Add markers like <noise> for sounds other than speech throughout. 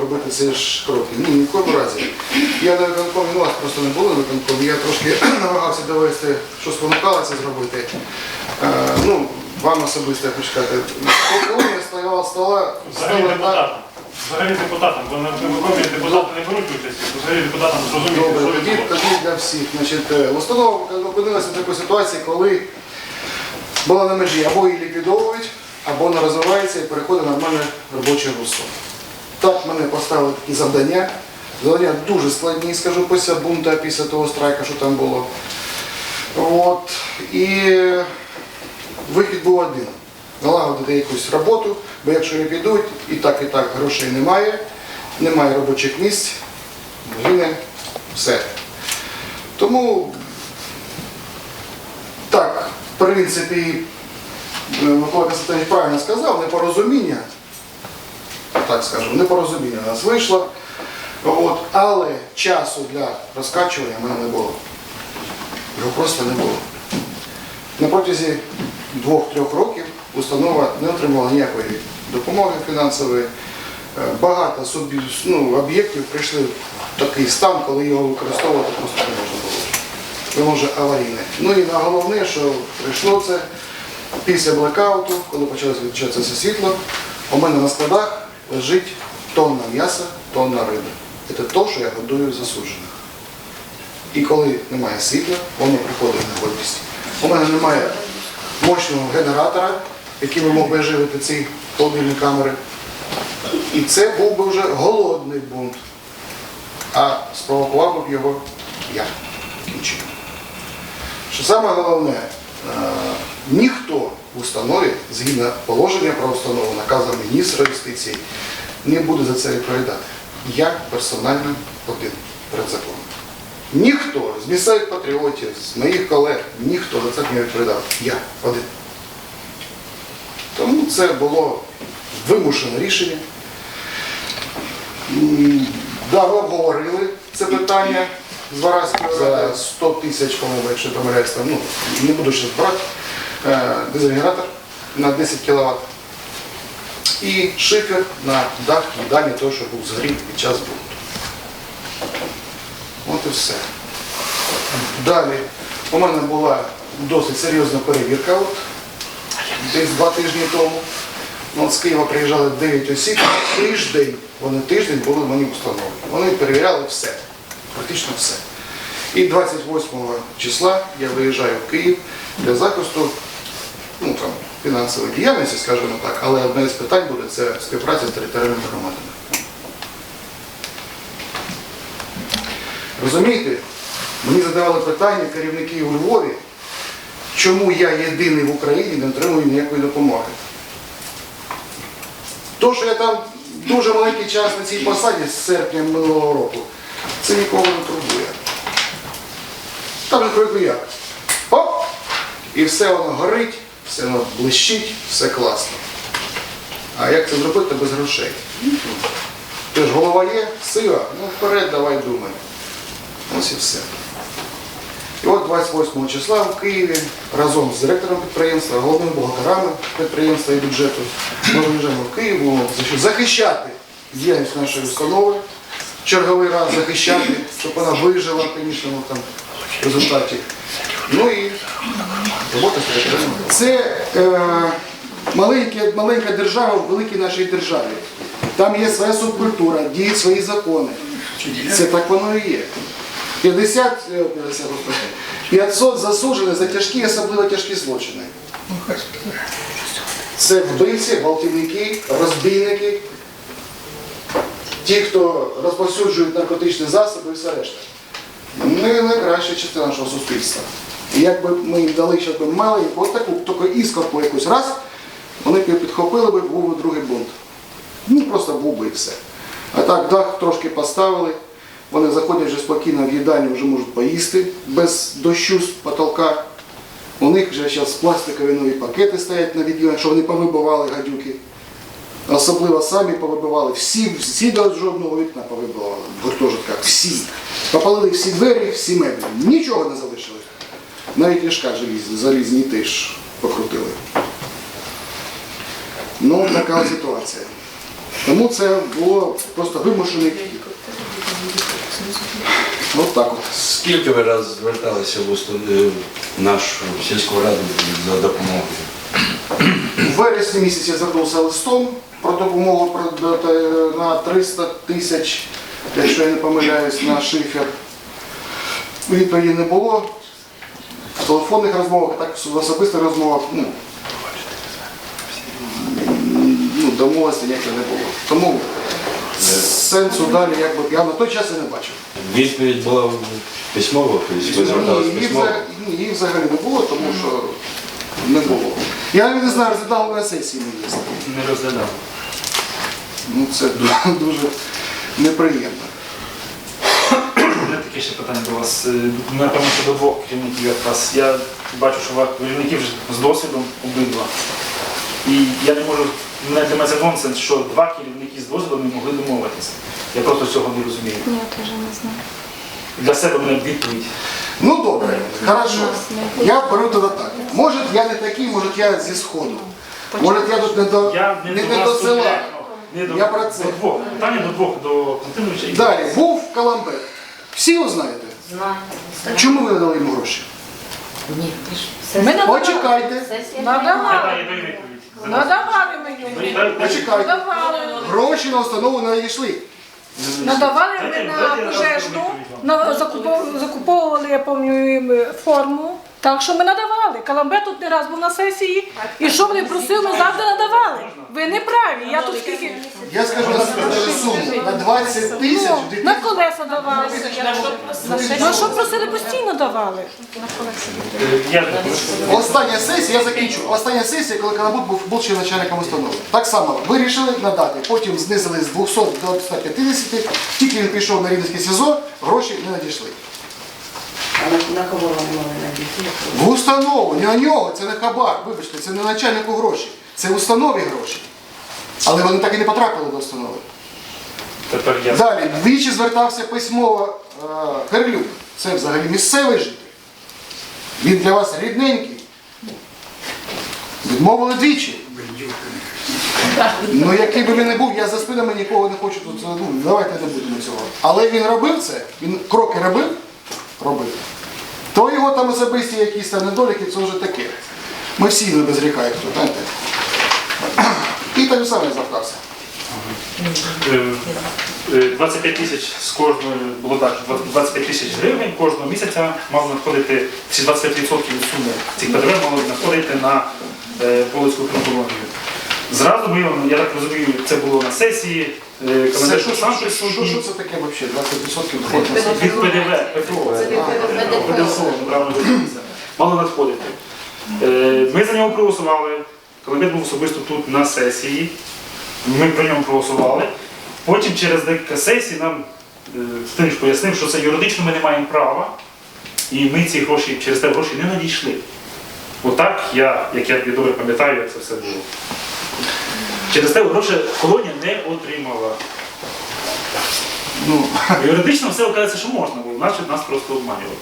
робити ці ж кроки. Ні, ні в якому разі. Я на виконкомі, ну вас просто не було на виконкомі, я трошки <clears throat> намагався довести, що спонукало це зробити. Е, ну, вам особисто я хочу сказати. Коли я стояла стола, Взагалі депутатам. Взагалі депутатам, бо на виконкомі депутати не беруть участі, взагалі депутатам зрозуміти, Добре, що тоді, відбулося. тоді для всіх. Значить, е, установа опинилася в такій ситуації, коли була на межі або її ліквідовують, або вона розвивається і переходить на нормальне робоче русло. Так мене поставили такі завдання. Завдання дуже складні, скажу, після бунта, після того страйка, що там було. От. І вихід був один. Налагодити якусь роботу, бо якщо не підуть, і так, і так грошей немає, немає робочих місць, гине все. Тому так, в принципі, Микола Константинович правильно сказав, непорозуміння, так скажемо, непорозуміння у нас вийшло. От, але часу для розкачування в мене не було. Його просто не було. На протязі двох-трьох років установа не отримала ніякої допомоги фінансової. Е, Багато ну, об'єктів прийшли в такий стан, коли його використовувати просто не можна було. Воно вже аварійне. Ну і головне, що прийшло це після блекауту, коли почалося відключатися світло, у мене на складах лежить тонна м'яса, тонна риби. Це те, що я годую засуджених. І коли немає світла, воно приходить на годність. У мене немає мощного генератора, який би мог би живити ці холодильні камери. І це був би вже голодний бунт. А спровокував би його я чином. Що саме головне, е, ніхто установі, згідно положення про установу, наказу міністра юстиції, не буде за це відповідати. Я персонально один перед законом. Ніхто з місцевих патріотів, з моїх колег, ніхто за це не відповідав. Я один. Тому це було вимушене рішення. М, Да, ми обговорили це питання з Вараською за 100 тисяч, по-моєму, якщо помиляюсь, ну, не буду ще брати, дизель-генератор на 10 кВт. І шифер на дах їдальні того, що був згрів під час бунту. От і все. Далі у мене була досить серйозна перевірка. От, десь два тижні тому. Ну, з Києва приїжджали 9 осіб, тиждень, вони тиждень були в мені установі. Вони перевіряли все, практично все. І 28 числа я виїжджаю в Київ для захисту ну, там, фінансової діяльності, скажімо так, але одне з питань буде це співпраця з територіальними громадами. Розумієте, мені задавали питання керівники у Львові, чому я єдиний в Україні не отримую ніякої допомоги. То, що я там дуже маленький час на цій посаді з серпня минулого року, це нікого не турбує. Там же як. Оп! І все воно горить, все воно блищить, все класно. А як це зробити без грошей? Тож голова є, сила, ну вперед давай думай. Ось і все. І от 28 числа в Києві разом з директором підприємства, головними бухгалтерами підприємства і бюджету ми виїжджаємо в Київ, захищати діяльність нашої установи, черговий раз захищати, щоб вона вижила, звісно, там в результаті. Ну і. Це е, маленька, маленька держава в великій нашій державі. Там є своя субкультура, діють свої закони. Це так воно і є. 50, е, 50, 500 засуджених за тяжкі, особливо тяжкі злочини. Це вбивці, гвалтівники, розбійники, ті, хто розповсюджують наркотичні засоби і все решта. Не найкраща частина нашого суспільства. І якби ми їм дали ще б мали, от таку тільки іскорку якусь раз, вони б підхопили би, був би другий бунт. Ну просто був би і все. А так дах трошки поставили. Вони заходять вже спокійно в їдальню, вже можуть поїсти без дощу з потолка. У них вже зараз пластикові нові пакети стоять на відділенні, що вони повибивали гадюки. Особливо самі повибивали. Всі, всі до жодного вікна повибивали в гуртожитках. Всі. Попалили всі двері, всі меблі. Нічого не залишили. Навіть ліжка залізні, залізні теж покрутили. Ну, така ситуація. Тому це було просто вимушений. От так от. Скільки ви раз зверталися в уст- нашу сільську раду за допомогою? У вересні місяці я звернувся листом про допомогу на 300 тисяч, якщо я не помиляюсь, на шифер. Відповіді не було. Телефонних розмовах, а так в особистих розмовах, ну, ну домовленості ніякої не було. Тому сенсу далі, якби я на той час і не бачив. Відповідь була письмова, ви зверталися Ні, її, письмово? взагалі, ні, її взагалі не було, тому що не було. Я навіть не знаю, розглядали на сесії є. Не розглядав. Ну це ду- <laughs> дуже неприємно. Таке ще питання до вас. Е, Напевно, що до двох керівників якраз. Я бачу, що у вас керівники вже з досвідом обидва. І я не можу, мене для мене це нонсенс, що два керівники з досвідом не могли домовитися. Я просто цього не розумію. Я теж не знаю. Для себе мене відповідь. Ну добре, хорошо. Я беру тоді так. Може я не такий, може я зі сходу. Може я тут не до, Я не, не, до не до села. не до, Я про це. до двох. Питання до двох, до Константиновича і Далі, був Каламбек. Всі його знаєте. Знаю. Чому ви не дали йому гроші? Ні, ти ж. Ми. Почекайте, Надавали. даю даю відповідь. Надавали ми йому. Почекайте. Надавали. Гроші на установу не надійшли. Надавали ми на пожежну, на, закупов- закуповували, я пам'ятаю, форму. Так що ми надавали. Каламбе тут не раз був на сесії. І що вони просили, ми завжди надавали. Ви не праві. Я тут скільки Я скажу на суму. На 20 тисяч. ну, на колеса давали. Ну що просили, постійно давали. Е, Я Остання сесія, я закінчу. Остання сесія, коли Канабут був, був ще начальником установи. Так само вирішили надати, потім знизили з 200 до 150, тільки він пішов на Рівненське СІЗО, гроші не надійшли. А на, кого вони мали надійти? В установу, не на нього, це не хабар, вибачте, це не начальнику гроші, це в установі гроші. Але вони так і не потрапили до установи. тепер я. Далі, двічі звертався письмово е, Херлюк. Це взагалі місцевий житель. Він для вас рідненький. Відмовили двічі. Ну, який би він не був, я за спинами нікого не хочу тут. Ну, давайте не будемо цього. Але він робив це, він кроки робив, робив. То його там особисті якісь там недоліки, це вже таке. Ми всі не без гріха, як хто, знаєте. І так само я звертався. Е, е, 25 тисяч з кожної було так, 25 тисяч гривень кожного місяця мало надходити, чи 25% від суми цих ПДВ мало надходити на е, Полицьку кіноколонію. Зразу ми, я так розумію, це було на сесії, е, Це що, сам що, що, що, що це таке взагалі? 20% доходу? Від ПДВ. ПДФО, неправильно виразився. Мало надходити. Е, Ми за нього проголосували. Коломет був особисто тут на сесії. Ми про нього проголосували. Потім через декілька сесій нам е, Стинич пояснив, що це юридично ми не маємо права, і ми ці гроші через те гроші не надійшли. Отак я, як я добре пам'ятаю, як це все було. Через те гроші колонія не отримала. Ну, <laughs> Юридично все оказується, що можна було, значить нас просто обманювали.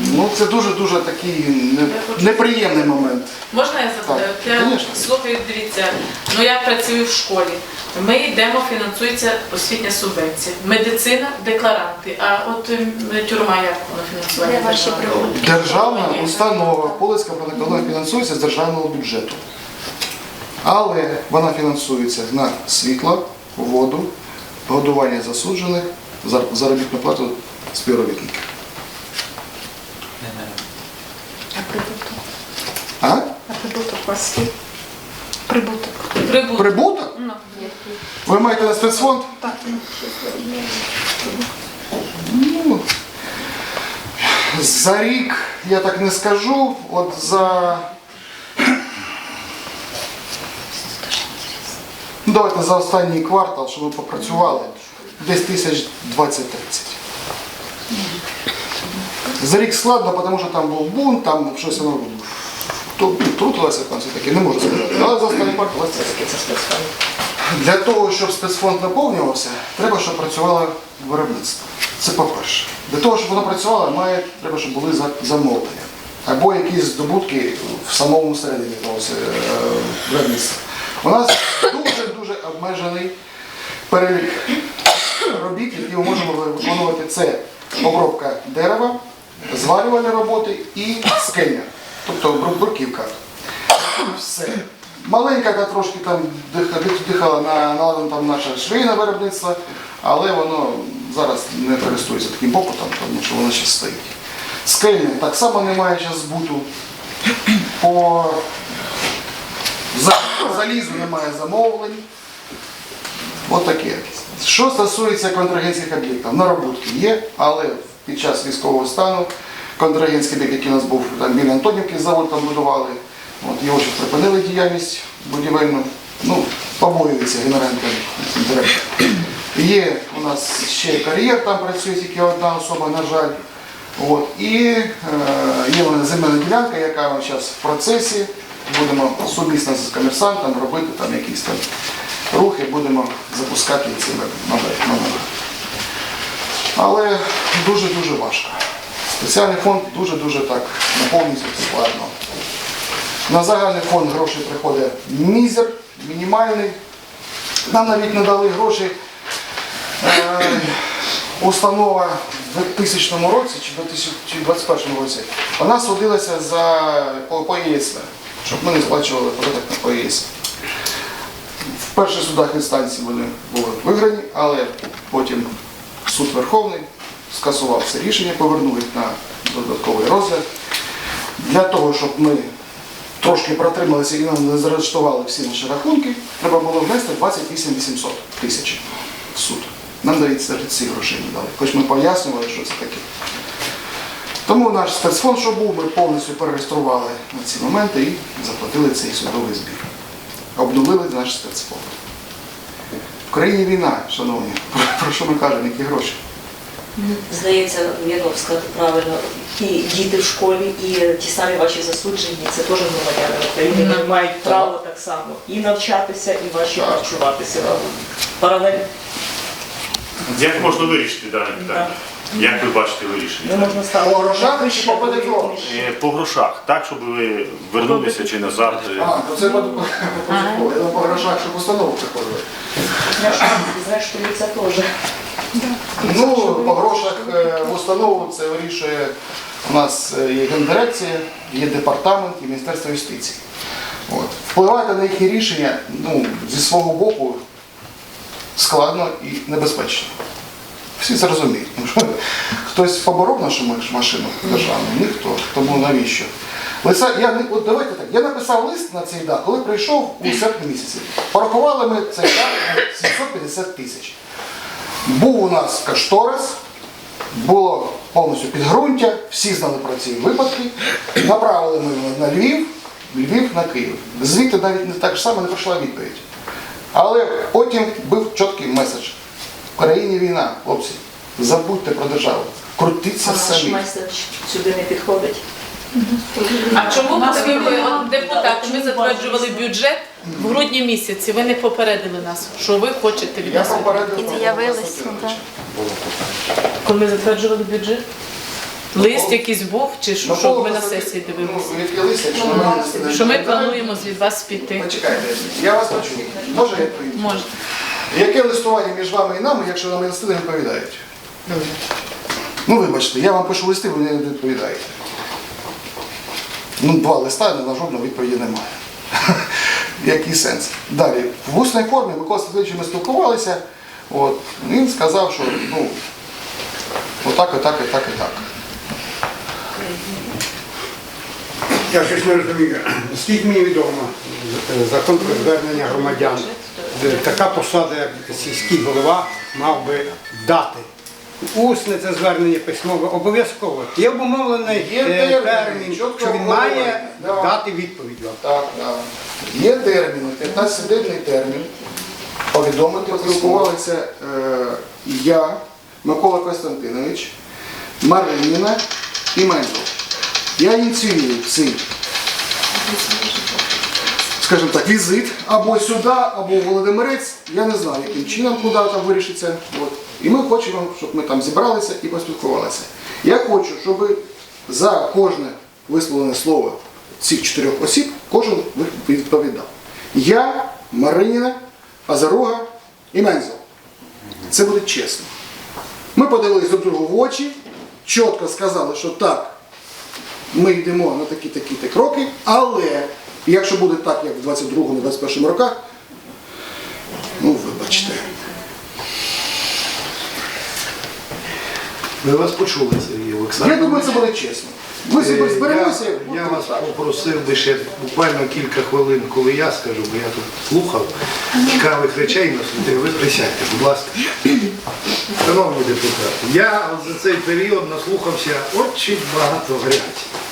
ну це дуже-дуже такий не- неприємний момент. Можна я запитаю? Так, Я конечно. слухаю, дивіться. Ну я працюю в школі. Ми йдемо, фінансується освітня субвенція. Медицина, декларанти. А от ем, тюрма як воно фінансування? Де ваші пригоди? Державна установа Полицька продакологія фінансується з державного бюджету. Але вона фінансується на світло, воду, годування засуджених, заробітну плату співробітників. А прибуток? А? А прибуток у вас є? Прибуток. Прибуток. Прибуток? Ну, Ви маєте на спецфонд? так. Ну, за рік я так не скажу. От за. Ну, Давайте за останній квартал, щоб ми попрацювали, десь тисяч 20-30. За рік складно, тому що там був бунт, там щось воно трутилося там все таке, не можу сказати. Але за останній квартал. Для того, щоб спецфонд наповнювався, треба, щоб працювало виробництво. Це по-перше. Для того, щоб воно працювало, має, треба, щоб були замовлення. Або якісь здобутки в самому середині е, виробництва. У нас дуже-дуже обмежений перелік робіт, які ми можемо виконувати. Це обробка дерева, зварювальні роботи і скельня, тобто бруківка. Все. Маленька яка трошки там дих- дих- дихала на наладом там наше швейне виробництво, але воно зараз не користується таким попитом, тому що воно ще стоїть. Скельне так само немає зараз збуту. По за- залізу немає замовлень. От таке. Що стосується контрагентських об'єктів, нароботки є, але під час військового стану контрагентський об'єкт, який у нас був там біля Антонівки, завод там будували, от його ще припинили діяльність будівельну, ну, побоюється генеральний директор. Є у нас ще кар'єр, там працює тільки одна особа, на жаль. От. І е, є у нас земельна ділянка, яка зараз в процесі. Будемо сумісно з комерсантом робити там якісь там рухи, будемо запускати ці номери. Але дуже-дуже важко. Спеціальний фонд дуже-дуже так наповнюється складно. На загальний фонд грошей приходить мізер, мінімальний. Нам навіть не дали гроші. Е, установа в 2000 році чи 2021 році, вона судилася за по, по ЄСВ, щоб ми не сплачували податок на по ЄСВ. В перших судах інстанції вони були виграні, але потім суд Верховний скасував це рішення, повернув їх на додатковий розгляд. Для того, щоб ми трошки протрималися і нам не заарештували всі наші рахунки, треба було внести 28 800 тисяч в суд. Нам навіть ці гроші не дали. Хоч ми пояснювали, що це таке. Тому наш спецфонд, що був, ми повністю перереєстрували на ці моменти і заплатили цей судовий збір. Обновили наш спецфонд. В країні війна, шановні, про що ми кажемо, які гроші? Здається, я вам сказати правильно, і діти в школі, і ті самі ваші засуджені, це теж громадяни України. Вони мають право так само і навчатися, і ваші харчуватися паралельно. Як можна вирішити дане питання? Як ви бачите вирішення? Не можна ставити. По грошах чи по ПДФО? Е, По грошах, так, щоб ви вернулися чи назад. е, А, то це по, по, по, протоколу. Я по грошах, щоб установу приходили. Зрештою це теж. Ну, по грошах е, в установу це вирішує у нас е, є гендирекція, є департамент і Міністерство юстиції. От. Впливати на їхні рішення ну, зі свого боку складно і небезпечно. Всі це розуміють. Що Хтось поборов нашу машину державну, ніхто. Тому навіщо? Лиса, я, от давайте так, я написав лист на цей дах, коли прийшов у серпні місяці. Порахували ми цей дах на 750 тисяч. Був у нас кашторис, було повністю підґрунтя, всі знали про ці випадки. Направили ми його на Львів, Львів на Київ. Звідти навіть не так само не прийшла відповідь. Але потім був чіткий меседж. В країні війна, хлопці, забудьте про державу. Крутіться А наш самі. меседж сюди не підходить. А чому ви депутати, ми затверджували бюджет в грудні місяці, ви не попередили нас, що ви хочете від нас? І з'явились, ну. Коли ми затверджували бюджет? Лист якийсь був, чи що, щоб ми на сесії дивилися? Ну, Що ми плануємо від вас піти? Почекайте, я вас почую. Може я відповім? Може. Яке листування між вами і нами, якщо нам листи не відповідають? Ну, вибачте, я вам пишу листи, ви не відповідаєте. Ну, два листа, на жодного відповіді немає. <laughs> Який сенс? Далі, в усній формі Микола Степанович ми спілкувалися, от, він сказав, що ну, отак, отак, і так, і так. Я щось не розумію. Скільки мені відомо, з- закон про звернення громадян, така посада, як сільський голова, мав би дати. Усне це звернення письмове обов'язково. Є обумовлений Є е, термін, чітко що він має да. дати відповідь вам. Так, так. Є термін, 15-денний термін. Повідомити спілкувалися е, я, Микола Костянтинович, Мариніна і Мензов. Я ініціюю цей, скажімо так, візит або сюди, або в Володимирець. Я не знаю, яким чином, куди там вирішиться. От. І ми хочемо, щоб ми там зібралися і поспілкувалися. Я хочу, щоб за кожне висловлене слово цих чотирьох осіб кожен відповідав. Я, Мариніна, Азарога і Мензел. Це буде чесно. Ми подивилися друг другу в очі, чітко сказали, що так, ми йдемо на такі-такі кроки, але якщо буде так, як в 22-21 роках, ну вибачте. Ми вас почули, Сергій Я думаю, це буде чесно. Ми Е, себе зберемося. Я, я вас попросив би ще буквально кілька хвилин, коли я скажу, бо я тут слухав цікавих речей наслухав. Ви присядьте, будь ласка. Шановні депутати, я за цей період наслухався очень багато гарячого.